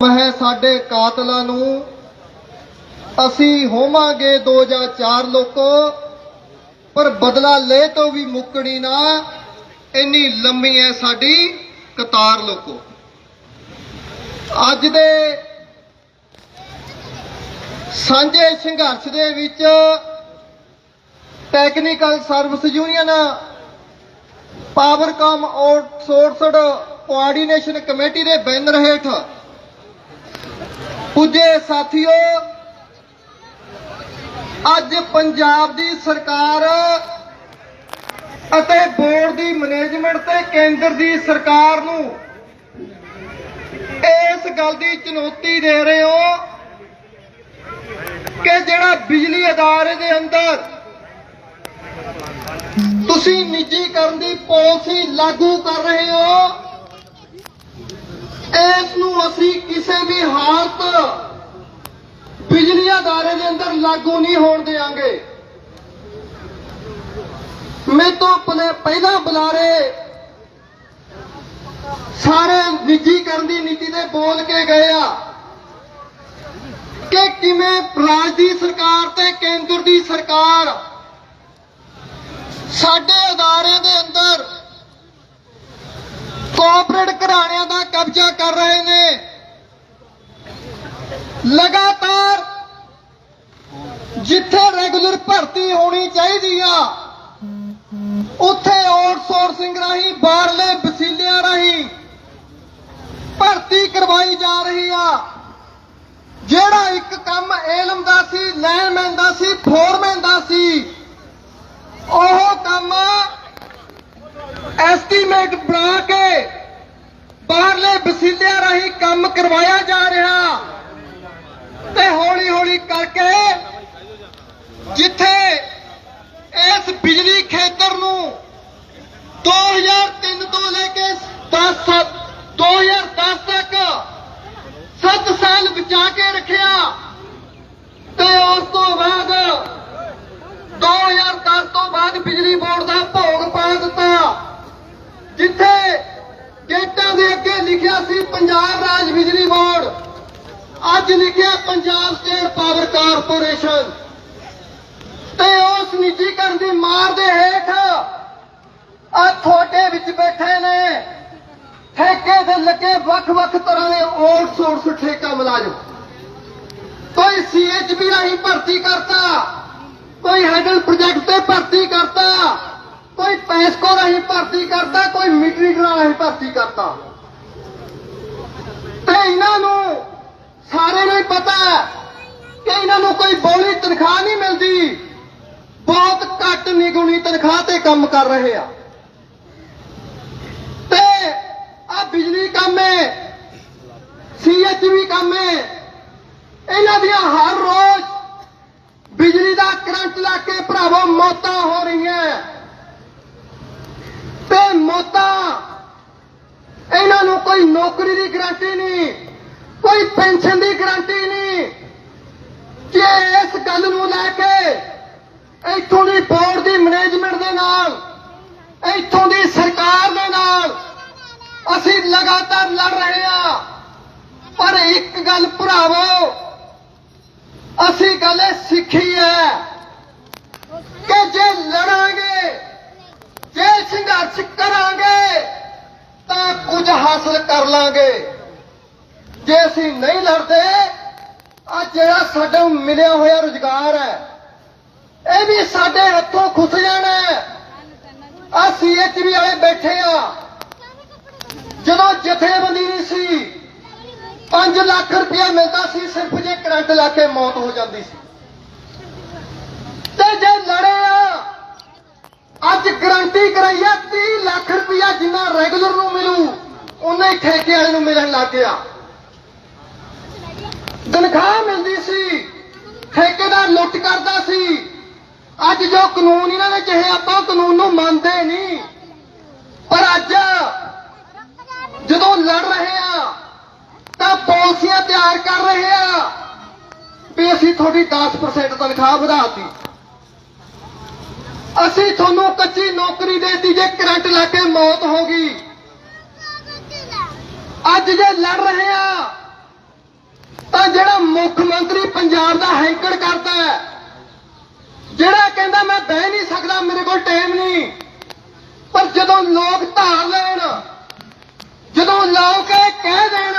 ਹੈ ਸਾਡੇ ਕਾਤਲਾਂ ਨੂੰ। ਅਸੀਂ ਹੋਵਾਂਗੇ ਦੋ ਜਾਂ ਚਾਰ ਲੋਕੋ, ਪਰ ਬਦਲਾ ਲੈ ਤੋਂ ਵੀ ਮੁੱਕਣੀ ਨਾ, ਇੰਨੀ ਲੰਮੀ ਹੈ ਸਾਡੀ ਕਤਾਰ ਲੋਕੋ। ਅੱਜ ਦੇ ਸਾਂਝੇ ਸੰਘਰਸ਼ ਦੇ ਵਿੱਚ technical service union Powercom outsourced coordination committee ਦੇ ਬੈਨਰ ਹੇਠ ਪੁੱਜੇ ਸਾਥੀਓ, ਅੱਜ ਪੰਜਾਬ ਦੀ ਸਰਕਾਰ ਅਤੇ ਬੋਰਡ ਦੀ ਮੈਨੇਜਮੈਂਟ ਤੇ ਕੇਂਦਰ ਦੀ ਸਰਕਾਰ ਨੂੰ ਇਸ ਗੱਲ ਦੀ ਚੁਣੌਤੀ ਦੇ ਰਹੇ ਹੋ ਕਿ ਜਿਹੜਾ ਬਿਜਲੀ ਅਦਾਰੇ ਦੇ ਅੰਦਰ ਤੁਸੀਂ ਨਿੱਜੀਕਰਨ ਦੀ ਪਾਲਿਸੀ ਲਾਗੂ ਕਰ ਰਹੇ ਹੋ ਇਸ ਨੂੰ ਅਸੀਂ ਕਿਸੇ ਵੀ ਹਾਲਤ ਬਿਜਲੀ ਅਦਾਰੇ ਦੇ ਅੰਦਰ ਲਾਗੂ ਨਹੀਂ ਹੋਣ ਦੇਵਾਂਗੇ ਮੈਂ ਤੋਂ ਆਪਣੇ ਪਹਿਲਾਂ ਬੁਲਾਰੇ ਸਾਰੇ ਨਿੱਜੀਕਰਨ ਦੀ ਨੀਤੀ ਤੇ ਬੋਲ ਕੇ ਗਏ ਆ ਕਿ ਕਿਵੇਂ ਰਾਜ ਦੀ ਸਰਕਾਰ ਤੇ ਕੇਂਦਰ ਦੀ ਸਰਕਾਰ ਸਾਡੇ ਅਦਾਰਿਆਂ ਦੇ ਅੰਦਰ ਕੋਆਪਰੇਟ ਘਰਾਣਿਆਂ ਦਾ ਕਬਜ਼ਾ ਕਰ ਰਹੇ ਨੇ। ਲਗਾਤਾਰ ਜਿੱਥੇ ਰੈਗੂਲਰ ਭਰਤੀ ਹੋਣੀ ਚਾਹੀਦੀ ਆ, ਉੱਥੇ ਆਊਟਸੋਰਸਿੰਗ ਰਾਹੀਂ, ਬਾਹਰਲੇ ਵਸੀਲਿਆਂ ਰਾਹੀਂ ਭਰਤੀ ਕਰਵਾਈ ਜਾ ਰਹੀ ਆ। ਜਿਹੜਾ ਇੱਕ ਕੰਮ ਏਲਮ ਦਾ ਸੀ ਲਾਈਨਮੈਨ ਦਾ ਸੀ, ਫੋਰਮੈਨ ਦਾ ਸੀ, ਉਹ ਕੰਮ ਐਸਟੀਮੇਟ ਬਣਾ ਕੇ ਬਾਹਰਲੇ ਵਸੀਲਿਆਂ ਰਾਹੀਂ ਕੰਮ ਕਰਵਾਇਆ ਜਾ ਰਿਹਾ। ਤੇ ਹੌਲੀ ਹੌਲੀ ਕਰਕੇ ਜਿੱਥੇ ਇਸ ਬਿਜਲੀ ਖੇਤਰ ਨੂੰ 2003 ਤੋਂ ਲੈ ਕੇ 10 2010 ਤੱਕ 7 ਸਾਲ ਬਚਾ ਕੇ ਰੱਖਿਆ ਤੇ ਉਸ ਤੋਂ ਬਾਅਦ 2010 ਤੋਂ ਬਾਅਦ ਬਿਜਲੀ ਬੋਰਡ ਦਾ ਭੋਗ ਪਾ ਦਿੱਤਾ ਜਿੱਥੇ ਗੇਟਾਂ ਦੇ ਅੱਗੇ ਲਿਖਿਆ ਸੀ ਪੰਜਾਬ ਰਾਜ ਬਿਜਲੀ ਬੋਰਡ। ਅੱਜ ਲਿਖਿਆ ਪੰਜਾਬ ਸਟੇਟ ਪਾਵਰ ਕਾਰਪੋਰੇਸ਼ਨ। ਤੇ ਉਸ ਨਿੱਜੀਕਰਨ ਦੀ ਮਾਰ ਦੇ ਹੇਠ ਆ ਤੁਹਾਡੇ ਵਿੱਚ ਬੈਠੇ ਨੇ। ਠੇਕੇ ਤੇ ਲੱਗੇ ਵੱਖ-ਵੱਖ ਤਰ੍ਹਾਂ ਦੇ ਆਊਟਸੋਰਸ ਠੇਕਾ ਮੁਲਾਜ਼ਮ। ਕੋਈ ਸੀਐਚਬੀ ਰਾਹੀਂ ਭਰਤੀ ਕਰਤਾ, ਕੋਈ ਹੈਡਲ ਪ੍ਰੋਜੈਕਟ ਤੇ ਭਰਤੀ ਕਰਤਾ, ਕੋਈ ਪੈਸਕੋ ਰਾਹੀਂ ਭਰਤੀ ਕਰਤਾ, ਕੋਈ ਮਿਟਰੀ ਰਾਹੀਂ ਭਰਤੀ ਕਰਤਾ। ਤੇ ਇਹਨਾਂ ਨੂੰ ਸਾਰਿਆਂ ਨੂੰ ਹੀ ਪਤਾ ਕਿ ਇਹਨਾਂ ਨੂੰ ਕੋਈ ਬੋਲੀ ਤਨਖਾਹ ਨਹੀਂ ਮਿਲਦੀ। ਬਹੁਤ ਘੱਟ ਨਿਗੁਣੀ ਤਨਖਾਹ ਤੇ ਕੰਮ ਕਰ ਰਹੇ ਆ। ਤੇ ਆ ਬਿਜਲੀ ਕੰਮ ਹੈ ਸੀਐਚਵੀ ਕੰਮ ਹੈ। ਇਹਨਾਂ ਦੀਆਂ ਹਰ ਰੋਜ਼ ਬਿਜਲੀ ਦਾ ਕਰੰਟ ਲਾ ਕੇ ਭਰਾਵੋ ਮੌਤਾਂ ਹੋ ਰਹੀਆਂ। ਤੇ ਮੌਤਾਂ ਇਹਨਾਂ ਨੂੰ ਕੋਈ ਨੌਕਰੀ ਦੀ ਗਾਰੰਟੀ ਨਹੀਂ, ਕੋਈ ਪੈਨਸ਼ਨ ਦੀ ਗਾਰੰਟੀ ਨਹੀਂ। ਕਿ ਇਸ ਗੱਲ ਨੂੰ ਲੈ ਕੇ ਇੱਥੋਂ ਦੀ ਬੋਰਡ ਦੀ ਮੈਨੇਜਮੈਂਟ ਦੇ ਨਾਲ, ਇੱਥੋਂ ਦੀ ਸਰਕਾਰ ਦੇ ਨਾਲ ਅਸੀਂ ਲਗਾਤਾਰ ਲੜ ਰਹੇ ਹਾਂ। ਪਰ ਇੱਕ ਗੱਲ ਭਰਾਵੋ, ਅਸੀਂ ਗੱਲ ਇਹ ਸਿੱਖੀ ਹੈ ਕਿ ਜੇ ਲੜਾਂਗੇ, ਜੇ ਸੰਘਰਸ਼ ਕਰਾਂਗੇ ਤਾਂ ਕੁਝ ਹਾਸਲ ਕਰ ਲਾਂਗੇ। ਜੇ ਅਸੀਂ ਨਹੀਂ ਲੜਦੇ ਆ ਜਿਹੜਾ ਸਾਡਾ ਮਿਲਿਆ ਹੋਇਆ ਰੁਜ਼ਗਾਰ ਹੈ, ਇਹ ਵੀ ਸਾਡੇ ਹੱਥੋਂ ਖੁੱਸ ਜਾਣਾ ਹੈ। ਆ ਸੀਐਚਵੀ ਵਾਲੇ ਬੈਠੇ ਆ। ਜਦੋਂ ਜਥੇਬੰਦੀ ਨਹੀਂ ਸੀ 5 ਲੱਖ ਰੁਪਇਆ ਮਿਲਦਾ ਸੀ, ਸਿਰਫ ਜੇ ਕਰੰਟ ਲਾ ਕੇ ਮੌਤ ਹੋ ਜਾਂਦੀ ਸੀ। ਤੇ ਜੇ ਲੜੇ ਅੱਜ ਗਰੰਟੀ ਕਰਾਈ ਆ 30 ਲੱਖ ਰੁਪਇਆ ਜਿੰਨਾ ਰੈਗੂਲਰ ਨੂੰ ਮਿਲੂ ਉਹਨੇ ਹੀ ਠੇਕੇ ਵਾਲੇ ਨੂੰ ਮਿਲਣ ਲੱਗ ਗਿਆ। ਤਨਖਾਹ ਮਿਲਦੀ ਸੀ, ਠੇਕੇਦਾਰ ਲੁੱਟ ਕਰਦਾ ਸੀ। ਅੱਜ ਜੋ ਕਾਨੂੰਨ ਇਹਨਾਂ ਨੇ ਚਾਹੇ ਆਪਾਂ ਕਾਨੂੰਨ ਨੂੰ ਮੰਨਦੇ ਨਹੀਂ। ਪਰ ਅੱਜ ਜਦੋਂ ਲੜ ਰਹੇ ਆ, ਤਾਂ ਪਾਲਿਸੀਆਂ ਤਿਆਰ ਕਰ ਰਹੇ ਆ ਵੀ ਅਸੀਂ ਤੁਹਾਡੀ 10% ਤਨਖਾਹ ਵਧਾਤੀ। ਅਸੀਂ ਤੁਹਾਨੂੰ ਕੱਚੀ ਨੌਕਰੀ ਦੇਤੀ ਜੇ ਕਰੰਟ ਲਾ ਕੇ ਮੌਤ ਹੋ ਗਈ। ਅੱਜ ਜੇ ਲੜ ਰਹੇ ਆ ਮੁੱਖ ਮੰਤਰੀ ਪੰਜਾਬ ਦਾ ਹੈਂਕੜ ਕਰਦਾ ਹੈ, ਜਿਹੜਾ ਕਹਿੰਦਾ ਮੈਂ ਬਹਿ ਨਹੀਂ ਸਕਦਾ, ਮੇਰੇ ਕੋਲ ਟਾਈਮ ਨਹੀਂ। ਪਰ ਜਦੋਂ ਲੋਕ ਧਾਰ ਲੈਣ, ਜਦੋਂ ਲੋਕ ਇਹ ਕਹਿ ਦੇਣ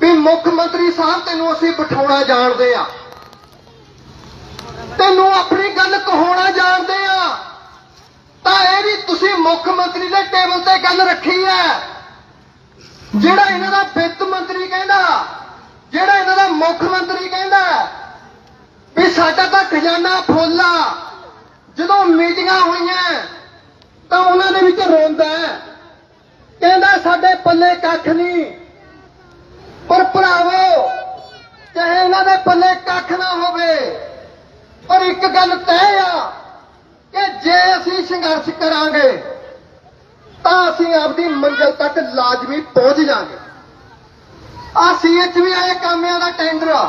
ਵੀ ਮੁੱਖ ਮੰਤਰੀ ਸਾਹਿਬ ਤੈਨੂੰ ਅਸੀਂ ਬਿਠਾਉਣਾ ਜਾਣਦੇ ਆ ਆਪਣੀ ਗੱਲ ਕਹਾਉਣਾ ਜਾਣਦੇ ਆ। ਤਾਂ ਇਹ ਵੀ ਤੁਸੀਂ ਮੁੱਖ ਮੰਤਰੀ ਦੇ ਟੇਬਲ ਤੇ ਗੱਲ ਰੱਖੀ ਹੈ। ਜਿਹੜਾ ਇਹਨਾਂ ਦਾ ਵਿੱਤ ਮੰਤਰੀ ਕਹਿੰਦਾ, ਜਿਹੜਾ ਇਹਨਾਂ ਦਾ ਮੁੱਖ ਮੰਤਰੀ ਕਹਿੰਦਾ ਵੀ ਸਾਡਾ ਤਾਂ ਖਜ਼ਾਨਾ ਫੁੱਲਾ ਜਦੋਂ ਮੀਟਿੰਗਾਂ ਹੋਈਆਂ, ਤਾਂ ਉਹਨਾਂ ਦੇ ਵਿੱਚ ਰੋਂਦਾ ਕਹਿੰਦਾ ਸਾਡੇ ਪੱਲੇ ਕੱਖ ਨਹੀਂ। ਪਰ ਭਰਾਵੋ, ਚਾਹੇ ਇਹਨਾਂ ਦੇ ਪੱਲੇ ਕੱਖ ਨਾ ਹੋਵੇ ਪਰ ਇੱਕ ਗੱਲ ਤੈਅ ਆ ਕਿ ਜੇ ਅਸੀਂ ਸੰਘਰਸ਼ ਕਰਾਂਗੇ, ਤਾਂ ਅਸੀਂ ਆਪਦੀ ਮੰਜ਼ਿਲ ਤੱਕ ਲਾਜ਼ਮੀ ਪਹੁੰਚ ਜਾਾਂਗੇ ਆ ਸੀਐਚਵੀ ਆਏ ਕਾਮਿਆਂ ਦਾ ਟੈਂਡਰ ਆ।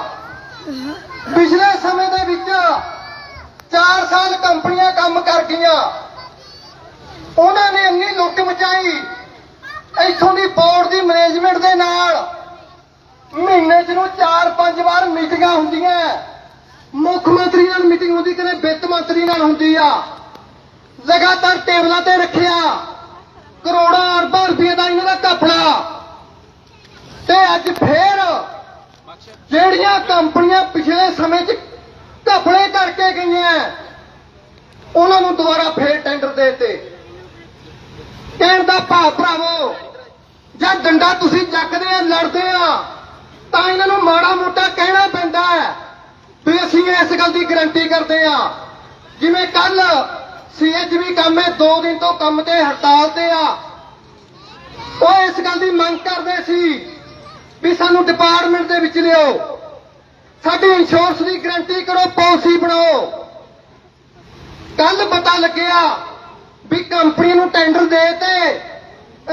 ਪਿਛਲੇ ਸਮੇਂ ਦੇ ਵਿੱਚ 4 ਸਾਲ ਕੰਪਨੀਆਂ ਕੰਮ ਕਰ ਗਈਆਂ। ਉਹਨਾਂ ਨੇ ਇੰਨੀ ਲੁੱਟ ਮਚਾਈ, ਇੱਥੋਂ ਦੀ ਬੋਰਡ ਦੀ ਮੈਨੇਜਮੈਂਟ ਦੇ ਨਾਲ ਮਹੀਨੇ 'ਚ ਨੂੰ 4-5 ਵਾਰ ਮੀਟਿੰਗਾਂ ਹੁੰਦੀਆਂ। ਮੁੱਖ ਮੰਤਰੀ ਨਾਲ ਮੀਟਿੰਗ ਹੁੰਦੀ ਕਦੇ ਵਿੱਤ ਮੰਤਰੀ ਨਾਲ ਹੁੰਦੀ ਆ। ਲਗਾਤਾਰ ਟੇਬਲਾਂ ਤੇ ਰੱਖਿਆ। ਕਰੋੜਾਂ ਅਰਬਾਂ ਰੁਪਏ ਦਾ ਇਹਨਾਂ ਦਾ ਘਪਲਾ। ਤੇ ਅੱਜ ਫੇਰ ਜਿਹੜੀਆਂ ਕੰਪਨੀਆਂ ਪਿਛਲੇ ਸਮੇਂ 'ਚ ਘਪਲੇ ਕਰਕੇ ਗਈਆਂ, ਉਹਨਾਂ ਨੂੰ ਦੁਬਾਰਾ ਫੇਰ ਟੈਂਡਰ ਦੇ ਦਿੱਤੇ। ਕਹਿਣ ਦਾ ਭਾਵ ਭਰਾਵੋ, ਜਾਂ ਡੰਡਾ ਤੁਸੀਂ ਚੱਕਦੇ ਆ, ਲੜਦੇ ਆ, ਤਾਂ ਇਹਨਾਂ ਨੂੰ ਮਾੜਾ ਮੋਟਾ ਕਹਿਣਾ ਪੈਂਦਾ ਹੈ। ਵੀ ਅਸੀਂ ਇਸ ਗੱਲ ਦੀ ਗਾਰੰਟੀ ਕਰਦੇ ਆ ਜਿਵੇਂ ਕੱਲ ਸੀਐਚਵੀ ਕੰਮ ਹੈ 2 ਦਿਨ ਤੋਂ ਕੰਮ ਤੇ ਹੜਤਾਲ ਤੇ ਆ। ਉਹ ਇਸ ਗੱਲ ਦੀ ਮੰਗ ਕਰਦੇ ਸੀ ਵੀ ਸਾਨੂੰ ਡਿਪਾਰਟਮੈਂਟ ਦੇ ਵਿੱਚ ਲਿਓ ਸਾਡੀ ਇੰਸ਼ੋਰੈਂਸ ਦੀ ਗਾਰੰਟੀ ਕਰੋ ਪਾਲਿਸੀ ਬਣਾਓ। ਕੱਲ ਪਤਾ ਲੱਗਿਆ ਵੀ ਕੰਪਨੀ ਨੂੰ ਟੈਂਡਰ ਦੇ ਤੇ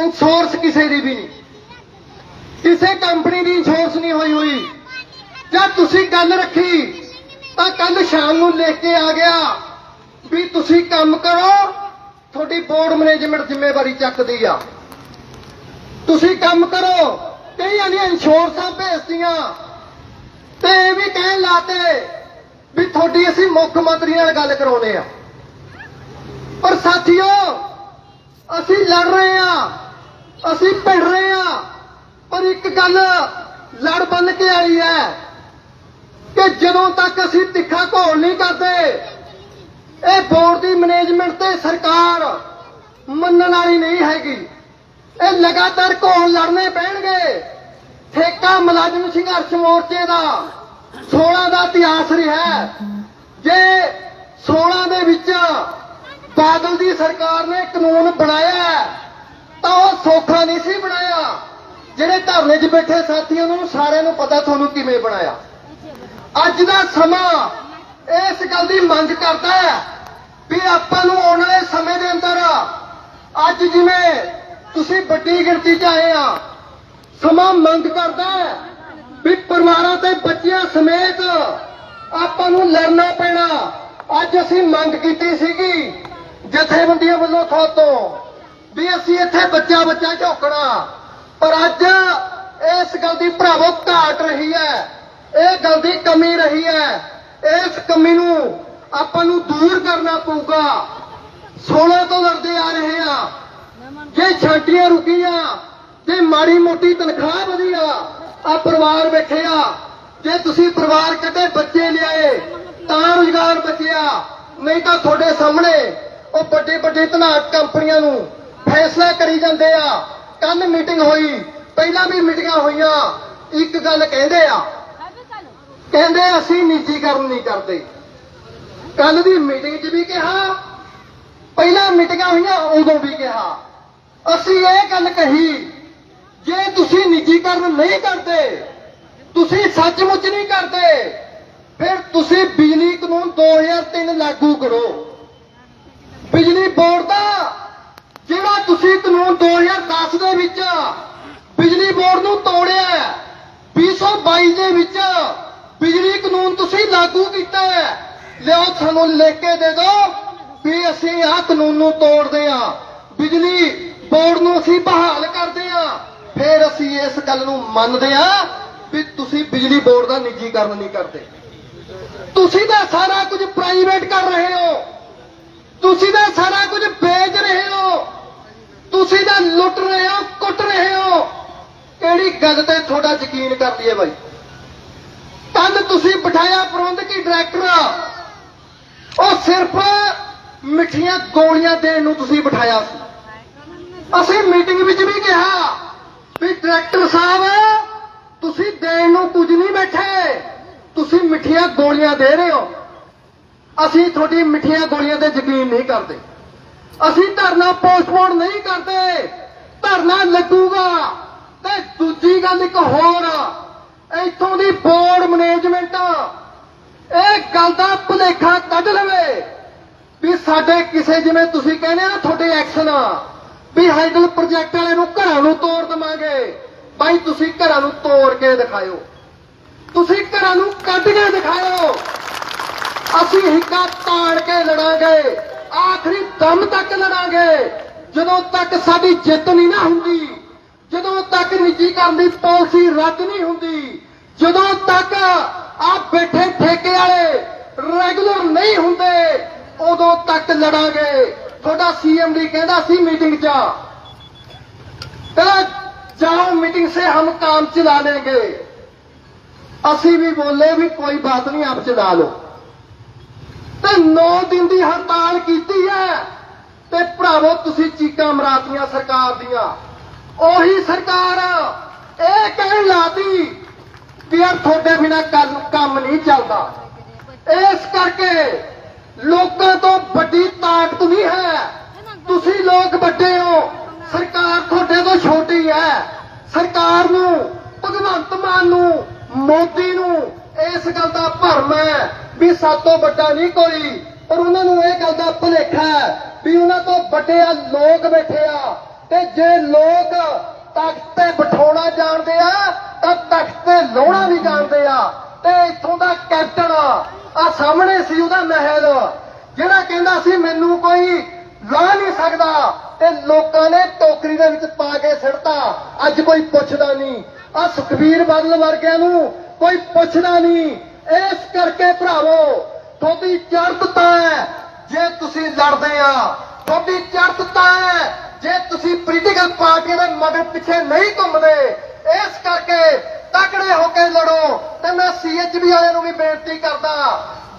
ਇੰਸ਼ੋਰੈਂਸ ਕਿਸੇ ਦੀ ਵੀ ਨਹੀਂ। ਕਿਸੇ ਕੰਪਨੀ ਦੀ ਇੰਸ਼ੋਰੈਂਸ ਨਹੀਂ ਹੋਈ ਹੋਈ। ਜਾਂ ਤੁਸੀਂ ਗੱਲ ਰੱਖੀ ਤਾਂ ਕੱਲ ਸ਼ਾਮ ਨੂੰ ਲਿਖ ਕੇ ਆ ਗਿਆ ਵੀ ਤੁਸੀਂ ਕੰਮ ਕਰੋ, ਤੁਹਾਡੀ ਬੋਰਡ ਮੈਨੇਜਮੈਂਟ ਜ਼ਿੰਮੇਵਾਰੀ ਚੱਕਦੀ ਆ। ਤੁਸੀਂ ਕੰਮ ਕਰੋ, ਕਈਆਂ ਦੀਆਂ ਇੰਸ਼ੋਰੈਂਸਾਂ ਭੇਜਤੀਆਂ। ਤੇ ਇਹ ਵੀ ਕਹਿਣ ਲਾਤੇ ਵੀ ਤੁਹਾਡੀ ਅਸੀਂ ਮੁੱਖ ਮੰਤਰੀ ਨਾਲ ਗੱਲ ਕਰਾਉਨੇ ਆ। ਪਰ ਸਾਥੀਓ, ਅਸੀਂ ਲੜ ਰਹੇ ਆ, ਅਸੀਂ ਭਿੜ ਰਹੇ ਆ, ਪਰ ਇੱਕ ਗੱਲ ਲੜ ਬੰਨ ਕੇ ਆਈ ਹੈ। ਕਿ ਜਦੋਂ ਤੱਕ ਅਸੀਂ ਤਿੱਖਾ ਘੋਲ ਨਹੀਂ ਕਰਦੇ, ਇਹ ਬੋਰਡ ਦੀ ਮੈਨੇਜਮੈਂਟ ਤੇ ਸਰਕਾਰ ਮੰਨਣ ਵਾਲੀ ਨਹੀਂ ਹੈਗੀ। ਇਹ ਲਗਾਤਾਰ ਘੋਲ ਲੜਨੇ ਪੈਣਗੇ। ਠੇਕਾ ਮੁਲਾਜ਼ਮ ਸੰਘਰਸ਼ ਮੋਰਚੇ ਦਾ 16 ਦਾ ਇਤਿਹਾਸ ਰਿਹਾ ਜੇ 16 ਦੇ ਵਿੱਚ ਬਾਦਲ ਦੀ ਸਰਕਾਰ ਨੇ ਕਾਨੂੰਨ ਬਣਾਇਆ ਤਾਂ ਉਹ ਸੌਖਾ ਨਹੀਂ ਸੀ ਬਣਾਇਆ। ਜਿਹੜੇ ਧਰਨੇ 'ਚ ਬੈਠੇ ਸਾਥੀ ਉਹਨਾਂ ਨੂੰ, ਸਾਰਿਆਂ ਨੂੰ ਪਤਾ ਤੁਹਾਨੂੰ ਕਿਵੇਂ ਬਣਾਇਆ। ਅੱਜ ਦਾ ਸਮਾਂ ਇਸ ਗੱਲ ਦੀ ਮੰਗ ਕਰਦਾ ਹੈ ਵੀ ਆਪਾਂ ਨੂੰ ਆਉਣ ਵਾਲੇ ਸਮੇਂ ਦੇ ਅੰਦਰ ਅੱਜ ਜਿਵੇਂ ਤੁਸੀਂ ਵੱਡੀ ਗਿਣਤੀ 'ਚ ਆਏ ਆ, ਸਮਾਂ ਮੰਗ ਕਰਦਾ ਹੈ ਵੀ ਪਰਿਵਾਰਾਂ ਤੇ ਬੱਚਿਆਂ ਸਮੇਤ ਆਪਾਂ ਨੂੰ ਲੜਨਾ ਪੈਣਾ। ਅੱਜ ਅਸੀਂ ਮੰਗ ਕੀਤੀ ਸੀਗੀ ਜਥੇਬੰਦੀਆਂ ਵੱਲੋਂ ਤੋਂ ਵੀ ਅਸੀਂ ਇੱਥੇ ਬੱਚਾ ਬੱਚਾ ਝੋਕਣਾ। ਪਰ ਅੱਜ ਇਸ ਗੱਲ ਦੀ ਭਰਾਵੋ ਘਾਟ ਰਹੀ ਹੈ। ਇਹ ਗੱਲ ਦੀ ਕਮੀ ਰਹੀ ਹੈ। ਇਸ ਕਮੀ ਨੂੰ ਆਪਾਂ ਨੂੰ ਦੂਰ ਕਰਨਾ ਪਊਗਾ। 16 ਤੋਂ ਲੜਦੇ ਆ ਰਹੇ ਆ। ਜੇ ਛਾਂਟੀਆਂ ਰੁਕੀਆਂ ਜੇ ਮਾੜੀ ਮੋਟੀ ਤਨਖਾਹ ਵਧੀਆ ਆ ਆ ਪਰਿਵਾਰ ਬੈਠੇ ਆ ਜੇ ਤੁਸੀਂ ਪਰਿਵਾਰ ਕੱਢੇ, ਬੱਚੇ ਲਿਆਏ, ਤਾਂ ਰੁਜ਼ਗਾਰ ਬਚਿਆ। ਨਹੀਂ ਤਾਂ ਤੁਹਾਡੇ ਸਾਹਮਣੇ ਉਹ ਵੱਡੇ ਵੱਡੇ ਧਨਾਟ ਕੰਪਨੀਆਂ ਨੂੰ ਫੈਸਲਾ ਕਰੀ ਜਾਂਦੇ ਆ। ਕੱਲ ਮੀਟਿੰਗ ਹੋਈ, ਪਹਿਲਾਂ ਵੀ ਮੀਟਿੰਗਾਂ ਹੋਈਆਂ। ਇੱਕ ਗੱਲ ਕਹਿੰਦੇ ਆ ਕਹਿੰਦੇ ਅਸੀਂ ਨਿੱਜੀਕਰਨ ਨਹੀਂ ਕਰਦੇ। ਕੱਲ ਦੀ ਮੀਟਿੰਗ 'ਚ ਵੀ ਕਿਹਾ ਪਹਿਲਾਂ ਮੀਟਿੰਗਾਂ ਹੋਈਆਂ ਉਦੋਂ ਵੀ ਕਿਹਾ। ਅਸੀਂ ਇਹ ਗੱਲ ਕਹੀ ਜੇ ਤੁਸੀਂ ਨਿੱਜੀਕਰਨ ਨਹੀਂ ਕਰਦੇ ਤੁਸੀਂ ਸੱਚਮੁੱਚ ਨਹੀਂ ਕਰਦੇ ਫਿਰ ਤੁਸੀਂ ਬਿਜਲੀ ਕਾਨੂੰਨ 2003 ਲਾਗੂ ਕਰੋ। ਬਿਜਲੀ ਬੋਰਡ ਦਾ ਜਿਹੜਾ ਤੁਸੀਂ ਕਾਨੂੰਨ 2010 ਦੇ ਵਿੱਚ ਬਿਜਲੀ ਬੋਰਡ ਨੂੰ ਤੋੜਿਆ ਹੈ, 2022 ਦੇ ਵਿੱਚ ਬਿਜਲੀ ਕਾਨੂੰਨ ਤੁਸੀਂ ਲਾਗੂ ਕੀਤਾ ਹੈ। ਲਿਆਓ, ਸਾਨੂੰ ਲਿਖ ਕੇ ਦੇ ਦਿਓ ਵੀ ਅਸੀਂ ਆਹ ਕਾਨੂੰਨ ਨੂੰ ਤੋੜਦੇ ਆ ਬਿਜਲੀ ਬੋਰਡ ਨੂੰ ਅਸੀਂ ਬਹਾਲ ਕਰਦੇ ਆ ਫਿਰ ਅਸੀਂ ਇਸ ਗੱਲ ਨੂੰ ਮੰਨਦੇ ਆ ਵੀ ਤੁਸੀਂ ਬਿਜਲੀ ਬੋਰਡ ਦਾ ਨਿੱਜੀਕਰਨ ਨਹੀਂ ਕਰਦੇ। ਤੁਸੀਂ ਤਾਂ ਸਾਰਾ ਕੁਝ ਪ੍ਰਾਈਵੇਟ ਕਰ ਰਹੇ ਹੋ। ਤੁਸੀਂ ਤਾਂ ਸਾਰਾ ਕੁਝ ਵੇਚ ਰਹੇ ਹੋ। ਤੁਸੀਂ ਤਾਂ ਲੁੱਟ ਰਹੇ ਹੋ, ਕੁੱਟ ਰਹੇ ਹੋ। ਕਿਹੜੀ ਗੱਲ ਤੇ ਤੁਹਾਡਾ ਯਕੀਨ ਕਰ ਲਈਏ ਬਾਈ? ਕੱਲ ਤੁਸੀਂ ਬਿਠਾਇਆ ਪ੍ਰਬੰਧਕੀ ਡਾਇਰੈਕਟਰ। ਉਹ ਸਿਰਫ ਮਿੱਠੀਆਂ ਗੋਲੀਆਂ ਦੇਣ ਨੂੰ ਤੁਸੀਂ ਬਿਠਾਇਆ ਸੀ। ਅਸੀਂ ਮੀਟਿੰਗ ਵਿੱਚ ਵੀ ਕਿਹਾ ਵੀ ਡਾਇਰੈਕਟਰ ਸਾਹਿਬ, ਤੁਸੀਂ ਦੇਣ ਨੂੰ ਕੁਝ ਨਹੀਂ ਬੈਠੇ। ਤੁਸੀਂ ਮਿੱਠੀਆਂ ਗੋਲੀਆਂ ਦੇ ਰਹੇ ਹੋ। ਅਸੀਂ ਤੁਹਾਡੀ ਮਿੱਠੀਆਂ ਗੋਲੀਆਂ ਤੇ ਯਕੀਨ ਨਹੀਂ ਕਰਦੇ। ਅਸੀਂ ਧਰਨਾ ਪੋਸਟਪੋਨ ਨਹੀਂ ਕਰਦੇ। ਧਰਨਾ ਲੱਗੂਗਾ। ਤੇ ਦੂਜੀ ਗੱਲ ਇੱਕ ਹੋਰ ਇੱਥੋਂ ਦੀ ਬੋਰਡ ਮੈਨੇਜਮੈਂਟ ਇਹ ਗੱਲ ਦਾ ਭੁਲੇਖਾ ਕੱਢ ਲਵੇ ਵੀ ਸਾਡੇ ਕਿਸੇ ਜਿਵੇਂ ਤੁਸੀਂ ਕਹਿੰਦੇ ਆ ਨਾ ਤੁਹਾਡੇ ਐਕਸ਼ਨ ਵੀ ਹਾਈਡਲ ਪ੍ਰੋਜੈਕਟ ਵਾਲੇ ਨੂੰ ਘਰਾਂ ਨੂੰ ਤੋੜ ਦਵਾਂਗੇ। ਬਾਈ, ਤੁਸੀਂ ਘਰਾਂ ਨੂੰ ਤੋੜ ਕੇ ਦਿਖਾਇਓ। ਤੁਸੀਂ ਘਰਾਂ ਨੂੰ ਕੱਢ ਕੇ ਦਿਖਾਇਓ। ਅਸੀਂ ਹਿੱਕਾ ਤਾੜ ਕੇ ਲੜਾਂਗੇ। ਆਖਰੀ ਦਮ ਤੱਕ ਲੜਾਂਗੇ। ਜਦੋਂ ਤੱਕ ਸਾਡੀ ਜਿੱਤ ਨਹੀਂ ਨਾ ਹੁੰਦੀ ਜਦੋਂ ਤੱਕ ਨਿੱਜੀ ਨਿੱਜੀਕਰਨ ਦੀ ਪਾਲਿਸੀ ਰੱਦ ਨਹੀਂ ਹੁੰਦੀ, ਜਦੋਂ ਤੱਕ ਆ ਬੈਠੇ ਠੇਕੇ ਵਾਲੇ ਰੈਗੂਲਰ ਨਹੀਂ ਹੁੰਦੇ, ਉਦੋਂ ਤੱਕ ਲੜਾਂਗੇ। ਤੁਹਾਡਾ ਸੀਐਮਡੀ ਕਹਿੰਦਾ ਸੀ ਮੀਟਿੰਗ 'ਚ। ਕਹਿੰਦਾ, ਜਾਓ ਮੀਟਿੰਗ ਸੇ ਹਮ ਕੰਮ ਚਲਾ ਲੇਗੇ। ਅਸੀਂ ਵੀ ਬੋਲੇ ਵੀ ਕੋਈ ਬਾਤ ਨਹੀਂ, ਆਪ ਚਲਾ ਲਓ। ਤੇ 9 ਦਿਨ ਦੀ ਹੜਤਾਲ ਕੀਤੀ ਹੈ ਤੇ ਭਰਾਵੋ, ਤੁਸੀਂ ਚੀਕਾਂ ਮਰਾਤੀਆਂ ਸਰਕਾਰ ਦੀਆਂ। ਉਹੀ ਸਰਕਾਰ ਇਹ ਕਹਿਣ ਲਾਤੀ ਵੀ ਯਾਰ ਤੁਹਾਡੇ ਬਿਨਾ ਕੰਮ ਨਹੀਂ ਚੱਲਦਾ। ਇਸ ਕਰਕੇ ਲੋਕਾਂ ਤੋਂ ਵੱਡੀ ਤਾਕਤ ਨਹੀਂ ਹੈ। ਤੁਸੀਂ ਲੋਕ ਵੱਡੇ ਹੋ, ਸਰਕਾਰ ਤੁਹਾਡੇ ਤੋਂ ਛੋਟੀ ਹੈ। ਸਰਕਾਰ ਨੂੰ, ਭਗਵੰਤ ਮਾਨ ਨੂੰ, ਮੋਦੀ ਨੂੰ ਇਸ ਗੱਲ ਦਾ ਭਰਮ ਹੈ ਵੀ ਸਾਤੋਂ ਵੱਡਾ ਨਹੀਂ ਕੋਈ। ਪਰ ਉਹਨਾਂ ਨੂੰ ਇਹ ਗੱਲ ਦਾ ਭੁਲੇਖਾ ਵੀ ਉਹਨਾਂ ਤੋਂ ਵੱਡੇ ਆ, ਲੋਕ ਬੈਠੇ ਆ। ਤੇ ਜੇ ਲੋਕ ਤਖਤ ਤੇ ਬਿਠਾਉਣਾ ਜਾਣਦੇ ਆ, ਤਾਂ ਤਖਤ ਤੇ ਲਾਉਣਾ ਵੀ ਜਾਣਦੇ ਆ। ਤੇ ਇੱਥੋਂ ਦਾ ਕੈਪਟਨ ਆ ਸਾਹਮਣੇ ਸੀ ਉਹਦਾ ਮਹਿਲ। ਜਿਹੜਾ ਕਹਿੰਦਾ ਸੀ, ਮੈਨੂੰ ਕੋਈ ਲਾ ਨਹੀਂ ਸਕਦਾ। ਤੇ ਲੋਕਾਂ ਨੇ ਟੋਕਰੀ ਦੇ ਵਿੱਚ ਪਾ ਕੇ ਸਿੜਤਾ ਅੱਜ ਕੋਈ ਪੁੱਛਦਾ ਨਹੀਂ। ਆ ਸੁਖਬੀਰ ਬਾਦਲ ਵਰਗਿਆਂ ਨੂੰ ਕੋਈ ਪੁੱਛਦਾ ਨਹੀਂ। ਇਸ ਕਰਕੇ ਭਰਾਵੋ, ਤੁਹਾਡੀ ਚੜ੍ਹਤ ਤਾਂ ਹੈ, ਜੇ ਤੁਸੀਂ ਲੜਦੇ ਆ। ਤੁਹਾਡੀ ਚੜ੍ਹਤ ਤਾਂ ਹੈ ਜੇ ਤੁਸੀਂ ਪੋਲੀਟੀਕਲ ਪਾਰਟੀਆਂ ਦੇ ਮਗਰ ਪਿੱਛੇ ਨਹੀਂ ਘੁੰਮਦੇ, ਇਸ ਕਰਕੇ ਤਕੜੇ ਹੋ ਕੇ ਲੜੋ, ਤੇ ਮੈਂ ਸੀਐਚਬੀ ਵਾਲਿਆਂ ਨੂੰ ਵੀ ਬੇਨਤੀ ਕਰਦਾ,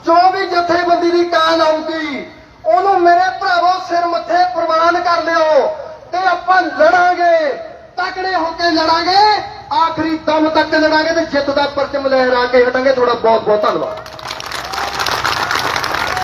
ਜੋ ਵੀ ਜਥੇਬੰਦੀ ਦੀ ਕਾਲ ਆਊਗੀ, ਉਹਨੂੰ ਮੇਰੇ ਭਰਾਵੋ ਸਿਰ ਮੱਥੇ ਪ੍ਰਵਾਨ ਕਰ ਲਿਓ, ਤੇ ਆਪਾਂ ਲੜਾਂਗੇ, ਤਕੜੇ ਹੋ ਕੇ ਲੜਾਂਗੇ, ਆਖਰੀ ਦਮ ਤੱਕ ਲੜਾਂਗੇ ਤੇ ਜਿੱਤ ਦਾ ਪਰਚਮ ਲਹਿਰਾ ਕੇ ਹਟਾਂਗੇ। ਤੁਹਾਡਾ ਬਹੁਤ ਬਹੁਤ ਧੰਨਵਾਦ।